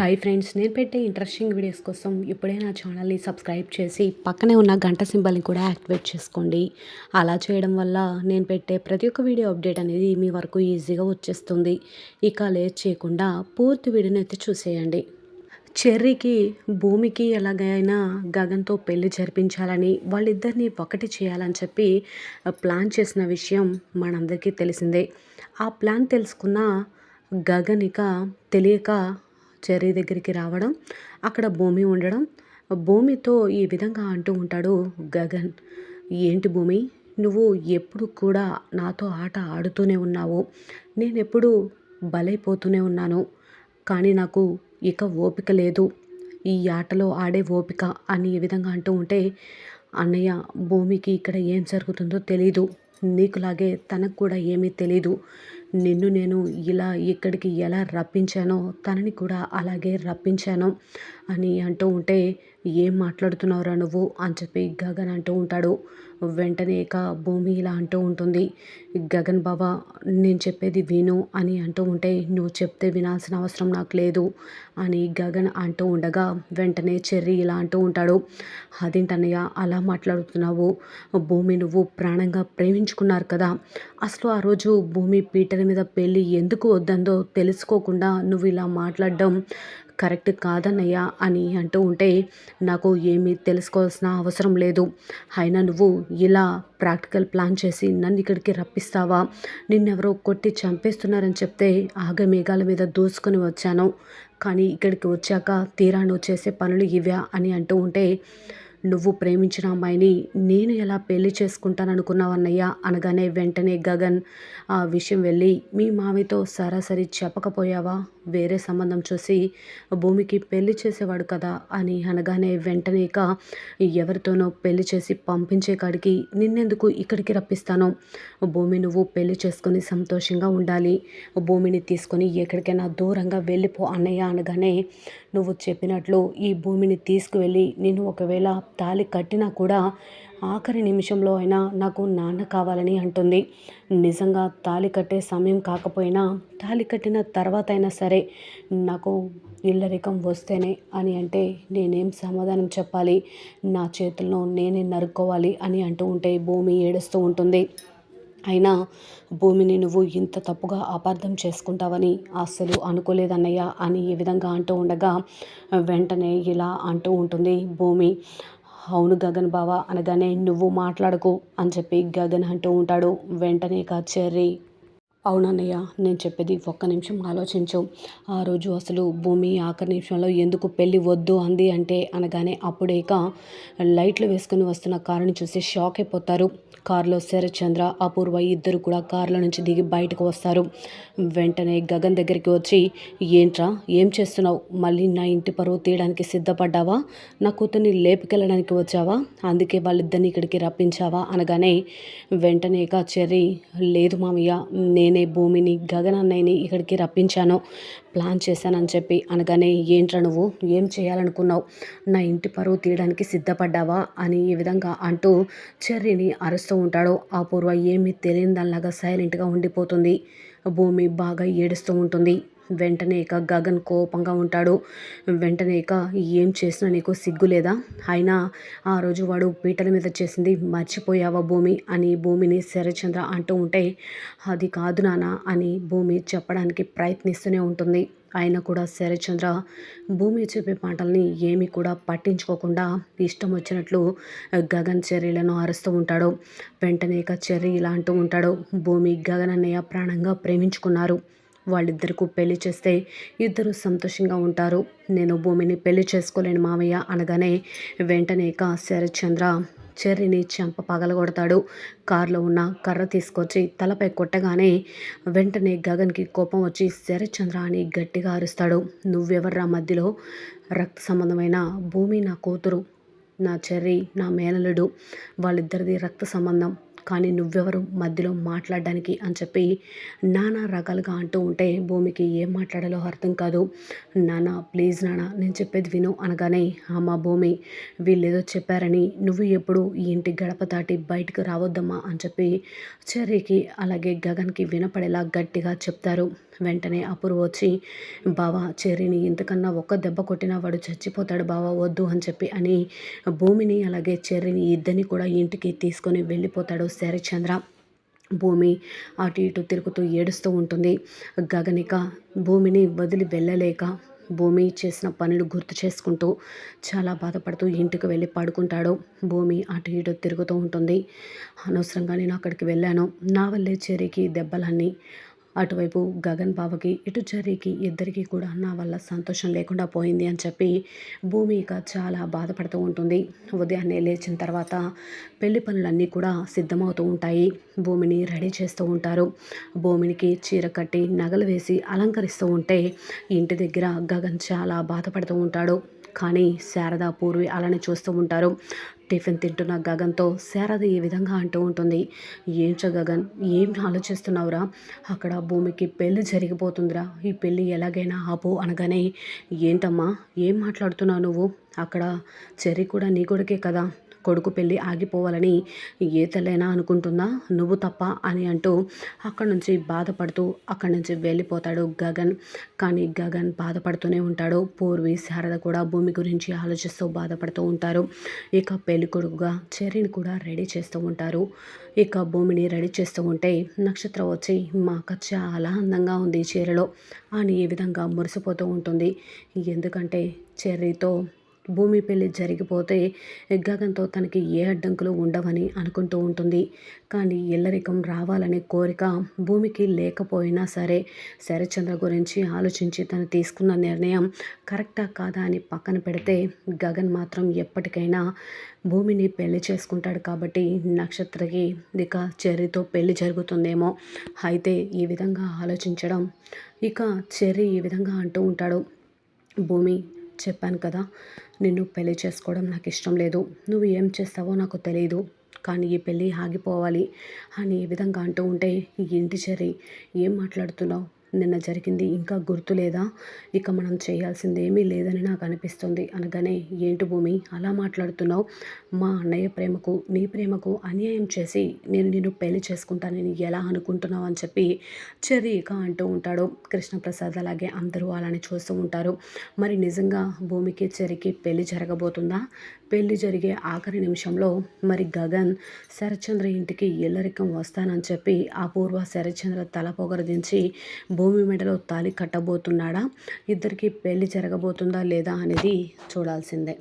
Hi friends నేను పెట్టే interesting videos కోసం ఇప్పుడే నా ఛానల్ని సబ్స్క్రైబ్ చేసి పక్కనే ఉన్న గంట సింబల్ని కూడా యాక్టివేట్ చేసుకోండి. అలా చేయడం వల్ల నేను పెట్టే ప్రతి ఒక్క వీడియో అప్డేట్ అనేది మీ వరకు ఈజీగా వచ్చేస్తుంది. ఇక లేట్ చేయకుండా పూర్తి వీడియోని అయితే చూసేయండి. చెర్రీకి భూమికి ఎలాగైనా గగన్తో పెళ్ళి జరిపించాలని వాళ్ళిద్దరిని ఒకటి చేయాలని చెప్పి ప్లాన్ చేసిన విషయం మనందరికీ తెలిసిందే. ఆ ప్లాన్ తెలుసుకున్న గగన్ ఇక తెలియక చెర్రీ దగ్గరికి రావడం అక్కడ భూమి ఉండడం భూమితో ఈ విధంగా అంటూ ఉంటాడు గగన్. ఏంటి భూమి? నువ్వు ఎప్పుడు కూడా నాతో ఆట ఆడుతూనే ఉన్నావు. నేనెప్పుడు బలైపోతూనే ఉన్నాను. కానీ నాకు ఇక ఓపిక లేదు. ఈ ఆటలో ఆడే ఓపిక అని ఈ విధంగా అంటూ ఉంటే అన్నయ్య భూమికి ఇక్కడ ఏం జరుగుతుందో తెలీదు. నీకులాగే తనకు కూడా ఏమీ తెలీదు. నిన్ను నేను ఇలా ఇక్కడికి ఎలా రప్పించానో తనని కూడా అలాగే రప్పించాను అని అంటూ ఉంటే ఏం మాట్లాడుతున్నావురా నువ్వు? అని చెప్పి గగన్ అంటూ ఉంటాడు. వెంటనే ఇక భూమి ఇలా అంటూ ఉంటుంది. గగన్ బాబా నేను చెప్పేది విను అని అంటూ ఉంటే నువ్వు చెప్తే వినాల్సిన అవసరం నాకు లేదు అని గగన్ అంటూ ఉండగా వెంటనే చెర్రీ ఇలా అంటూ ఉంటాడు. అదేంటన్నయ్య అలా మాట్లాడుతున్నావు? భూమి నువ్వు ప్రాణంగా ప్రేమించుకున్నారు కదా. అసలు ఆ రోజు భూమి పీటల మీద పెళ్ళి ఎందుకు వద్దందో తెలుసుకోకుండా నువ్వు ఇలా మాట్లాడడం కరెక్ట్ కాదన్నయ్యా అని అంటూ ఉంటే నాకు ఏమీ తెలుసుకోవాల్సిన అవసరం లేదు. అయినా నువ్వు ఇలా ప్రాక్టికల్ ప్లాన్ చేసి నన్ను ఇక్కడికి రప్పిస్తావా? నిన్నెవరో కొట్టి చంపేస్తున్నారని చెప్తే ఆగమేఘాల మీద దూసుకొని వచ్చాను. కానీ ఇక్కడికి వచ్చాక తీరా నువ్వు చేసే పనులు ఇవ్యా అని అంటూ ఉంటే నువ్వు ప్రేమించిన అమ్మాయిని నేను ఎలా పెళ్ళి చేసుకుంటాననుకున్నావన్నయ్యా అనగానే వెంటనే గగన్ ఆ విషయం వెళ్ళి మీ మామితో సరాసరి చెప్పకపోయావా? వేరే సంబంధం చూసి భూమికి పెళ్ళి చేసేవాడు కదా అని అనగానే వెంటనే ఇక ఎవరితోనో పెళ్ళి చేసి పంపించే కాడికి నిన్నెందుకు ఇక్కడికి రప్పిస్తాను? భూమి నువ్వు పెళ్ళి చేసుకొని సంతోషంగా ఉండాలి. భూమిని తీసుకొని ఎక్కడికైనా దూరంగా వెళ్ళిపో అన్నయ్య అనగానే నువ్వు చెప్పినట్లు ఈ భూమిని తీసుకువెళ్ళి నేను ఒకవేళ తాళి కట్టినా కూడా ఆఖరి నిమిషంలో అయినా నాకు నాన్న కావాలని అంటుంది. నిజంగా తాళి కట్టే సమయం కాకపోయినా తాళి కట్టిన తర్వాత అయినా సరే నాకు ఇల్లరికం వస్తేనే అని అంటే నేనేం సమాధానం చెప్పాలి? నా చేతుల్లో నేనే నరుక్కోవాలి అని అంటూ ఉంటే భూమి ఏడుస్తూ ఉంటుంది. అయినా భూమిని నువ్వు ఇంత తప్పుగా అపార్థం చేసుకుంటావని అస్సలు అనుకోలేదన్నయ్య అని ఈ విధంగా అంటూ ఉండగా వెంటనే ఇలా అంటూ ఉంటుంది భూమి. అవును గగన్ బావ అనగానే నువ్వు మాట్లాడకు అని చెప్పి గగన్ అంటూ ఉంటాడు. వెంటనే చెర్రీ అవునన్నయ్య నేను చెప్పేది ఒక్క నిమిషం ఆలోచించు. ఆ రోజు అసలు భూమి ఆఖరి నిమిషంలో ఎందుకు పెళ్ళి వద్దు అంది అంటే అనగానే అప్పుడేక లైట్లు వేసుకుని వస్తున్న కారుని చూసి షాక్ అయిపోతారు. కారులో శరత్చంద్ర అపూర్వ ఇద్దరు కూడా కారులో నుంచి దిగి బయటకు వస్తారు. వెంటనే గగన్ దగ్గరికి వచ్చి ఏంట్రా ఏం చేస్తున్నావు? మళ్ళీ నా ఇంటి పరువు తీయడానికి సిద్ధపడ్డావా? నా కూతుర్ని లేపుకెళ్ళడానికి వచ్చావా? అందుకే వాళ్ళిద్దరిని ఇక్కడికి రప్పించావా? అనగానే వెంటనే ఇక చెర్రీ లేదు మామయ్య నేను భూమిని గగనన్నయ్యని ఇక్కడికి రప్పించాను. ప్లాన్ చేశానని చెప్పి అనగానే ఏంట్రా నువ్వు? ఏం చేయాలనుకున్నావు? నా ఇంటి పరువు తీయడానికి సిద్ధపడ్డావా? అని ఈ విధంగా అంటూ చెర్రీని అరుస్తూ ఉంటాడు. అపూర్వ ఏమీ తెలియని దానిలాగా సైలెంట్గా ఉండిపోతుంది. భూమి బాగా ఏడుస్తూ ఉంటుంది. వెంటనే ఇక గగన్ కోపంగా ఉంటాడు. వెంటనే ఇక ఏం చేసినా నీకు సిగ్గు లేదా? అయినా ఆ రోజు వాడు పీటల మీద చేసింది మర్చిపోయావా భూమి? అని భూమిని శరచంద్ర అంటూ ఉంటే అది కాదు నాన్న అని భూమి చెప్పడానికి ప్రయత్నిస్తూనే ఉంటుంది. ఆయన కూడా శరచంద్ర భూమి చెప్పే మాటల్ని ఏమి కూడా పట్టించుకోకుండా ఇష్టం వచ్చినట్లు గగన్ చర్యలను అరుస్తూ ఉంటాడు. వెంటనే ఇక చెర్రీ ఇలా అంటూ ఉంటాడు. భూమి గగన్ అన్నయ్య ప్రాణంగా ప్రేమించుకున్నారు. వాళ్ళిద్దరికీ పెళ్ళి చేస్తే ఇద్దరు సంతోషంగా ఉంటారు. నేను భూమిని పెళ్ళి చేసుకోలేను మామయ్య అనగానే వెంటనే ఇక శరత్చంద్ర చెర్రిని చెంప పగలగొడతాడు. కారులో ఉన్న కర్ర తీసుకొచ్చి తలపై కొట్టగానే వెంటనే గగన్కి కోపం వచ్చి శరత్చంద్ర అని గట్టిగా అరుస్తాడు. నువ్వెవర్రా మధ్యలో? రక్త సంబంధమైన భూమి నా కూతురు. నా చెర్రి నా మేనలుడు వాళ్ళిద్దరిది రక్త సంబంధం. కానీ నువ్వెవరు మధ్యలో మాట్లాడడానికి అని చెప్పి నానా రకాలుగా అంటూ ఉంటే భూమికి ఏం మాట్లాడాలో అర్థం కాదు. నానా ప్లీజ్ నాన్న నేను చెప్పేది విను అనగానే అమ్మ భూమి వీళ్ళేదో చెప్పారని నువ్వు ఎప్పుడు ఈ ఇంటి గడప దాటి బయటకు రావద్దమ్మా అని చెప్పి చెర్రీకి అలాగే గగన్కి వినపడేలా గట్టిగా చెప్తారు. వెంటనే అపూర్వ వచ్చి బావా చెరిని ఇంతకన్నా ఒక్క దెబ్బ కొట్టినా వాడు చచ్చిపోతాడు బావా వద్దు అని చెప్పి అని భూమిని అలాగే చెర్రిని ఇద్దరిని కూడా ఇంటికి తీసుకొని వెళ్ళిపోతాడు శరచంద్ర. భూమి అటు ఇటు తిరుగుతూ ఏడుస్తూ ఉంటుంది. గగనిక భూమిని వదిలి వెళ్ళలేక భూమి చేసిన పనులు గుర్తు చేసుకుంటూ చాలా బాధపడుతూ ఇంటికి వెళ్ళి పడుకుంటాడు. భూమి అటు ఇటు తిరుగుతూ ఉంటుంది. అనవసరంగా నేను అక్కడికి వెళ్ళాను. నా వల్లే చెరికి దెబ్బలన్నీ అటువైపు గగన్ బావకి ఇటు జరీకి ఇద్దరికీ కూడా నా వల్ల సంతోషం లేకుండా పోయింది అని చెప్పి భూమి ఇక చాలా బాధపడుతూ ఉంటుంది. ఉదయాన్నే లేచిన తర్వాత పెళ్ళి పనులన్నీ కూడా సిద్ధమవుతూ ఉంటాయి. భూమిని రెడీ చేస్తూ ఉంటారు. భూమినికి చీర కట్టి నగలు వేసి అలంకరిస్తూ ఉంటే ఇంటి దగ్గర గగన్ చాలా బాధపడుతూ ఉంటాడు. కానీ శారద పూర్వి అలానే చూస్తూ ఉంటారు. టిఫిన్ తింటున్న గగన్తో శారద ఈ విధంగా అంటూ ఉంటుంది. ఏంచో గగన్ ఏం ఆలోచిస్తున్నావురా? అక్కడ భూమికి పెళ్ళి జరిగిపోతుందిరా. ఈ పెళ్ళి ఎలాగైనా ఆపు అనగానే ఏంటమ్మా ఏం మాట్లాడుతున్నావు నువ్వు? అక్కడ చెర్రీ కూడా నీ కొడుకే కదా. కొడుకు పెళ్ళి ఆగిపోవాలని ఏ తల్లైనా అనుకుంటుందా? నువ్వు తప్ప అని అంటూ అక్కడి నుంచి బాధపడుతూ అక్కడి నుంచి వెళ్ళిపోతాడు గగన్. కానీ గగన్ బాధపడుతూనే ఉంటాడు. పూర్వి శారద కూడా భూమి గురించి ఆలోచిస్తూ బాధపడుతూ ఉంటారు. ఇక పెళ్ళి కొడుకుగా చెర్రిని కూడా రెడీ చేస్తూ ఉంటారు. ఇక భూమిని రెడీ చేస్తూ ఉంటే నక్షత్రం వచ్చి మా అక్క చాలా అందంగా ఉంది చీరలో అని ఈ విధంగా మురిసిపోతూ ఉంటుంది. ఎందుకంటే చెర్రీతో భూమి పెళ్ళి జరిగిపోతే గగన్తో తనకి ఏ అడ్డంకులు ఉండవని అనుకుంటూ ఉంటుంది. కానీ ఇల్లరికం రావాలనే కోరిక భూమికి లేకపోయినా సరే శరచంద్ర గురించి ఆలోచించి తను తీసుకున్న నిర్ణయం కరెక్టా కాదా అని పక్కన పెడితే గగన్ మాత్రం ఎప్పటికైనా భూమిని పెళ్ళి చేసుకుంటాడు కాబట్టి నక్షత్రకి ఇక చెర్రితో పెళ్ళి జరుగుతుందేమో అయితే ఈ విధంగా ఆలోచించడం ఇక చెర్రీ ఈ విధంగా అంటూ ఉంటాడు. భూమి చెప్పాను కదా నిన్ను పెళ్ళి చేసుకోవడం నాకు ఇష్టం లేదు. నువ్వు ఏం చేస్తావో నాకు తెలియదు కానీ ఈ పెళ్ళి ఆగిపోవాలి అని ఈ విధంగా అంటూ ఉంటే ఇంటి చెరి ఏం మాట్లాడుతున్నావు? నిన్న జరిగింది. ఇంకా గుర్తు లేదా? ఇక మనం చేయాల్సింది ఏమీ లేదని నాకు అనిపిస్తుంది. అనగానే ఏంటి భూమి? అలా మాట్లాడుతున్నావు? మా అన్నయ్య ప్రేమకు నీ ప్రేమకు అన్యాయం చేసి నేను నిన్ను పెళ్ళి చేసుకుంటానని ఎలా అనుకుంటున్నావు? అని చెప్పి చెర్రీ ఇక అంటూ ఉంటాడు. కృష్ణప్రసాద్ అలాగే అందరూ అలానే చూస్తూ ఉంటారు. మరి నిజంగా భూమికి చెరికి పెళ్ళి జరగబోతుందా? పెళ్ళి జరిగే ఆఖరి నిమిషంలో మరి గగన్ శరత్చంద్ర ఇంటికి ఇల్లరికం వస్తానని చెప్పి అపూర్వ శరత్చంద్ర తల పొగరదించి భూమి మెడలో తాలి కట్టబోతున్నాడా? ఇద్దరికి పెళ్ళి జరగబోతుందా లేదా అనేది చూడాల్సిందే.